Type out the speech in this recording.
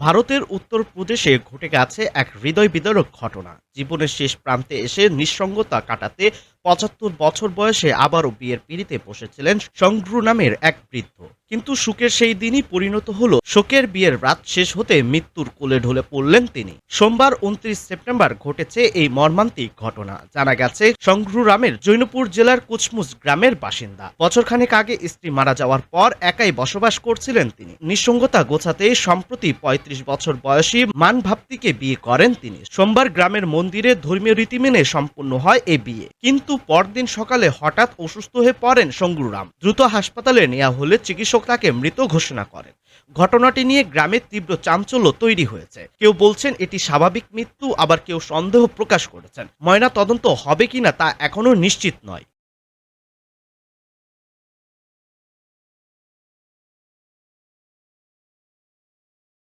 ভারতের উত্তরপ্রদেশে ঘটে গেছে এক হৃদয় বিদারক ঘটনা। জীবনের শেষ প্রান্তে এসে নিঃসঙ্গতা কাটাতে পঁচাত্তর বছর বয়সে আবারও বিয়ের পিড়িতে বসেছিলেন সংগ্রু নামের এক বৃদ্ধ। কিন্তু সুখের সেই দিনই পরিণত হলো, শোকের বিয়ের রাত শেষ হতে মৃত্যুর কোলে ঢলে পড়লেন তিনি। সোমবার উনত্রিশ সেপ্টেম্বর ঘটেছে এই মর্মান্তিক ঘটনা। জানা গেছে সংগ্রু রামের জৈনপুর জেলার কুচমুচ গ্রামের বাসিন্দা। বছরখানেক আগে স্ত্রী মারা যাওয়ার পর একাই বসবাস করছিলেন তিনি। নিঃসঙ্গতা গোছাতে সম্প্রতি পঁয়ত্রিশ বছর বয়সী মান ভাপ্তিকে বিয়ে করেন তিনি। সোমবার গ্রামের মন্দিরে ধর্মীয় রীতি মেনে সম্পন্ন হয় এই বিয়ে। কিন্তু পরদিন সকালে হঠাৎ অসুস্থ হয়ে পড়েন শঙ্গুরাম দ্রুত হাসপাতালে নেওয়া হলে চিকিৎসক তাকে মৃত ঘোষণা করেন। ঘটনাটি নিয়ে গ্রামে তীব্র চাঞ্চল্য তৈরি হয়েছে। কেউ বলছেন এটি স্বাভাবিক মৃত্যু, আবার কেউ সন্দেহ প্রকাশ করেছেন। ময়না তদন্ত হবে কিনা তা এখনও নিশ্চিত নয়।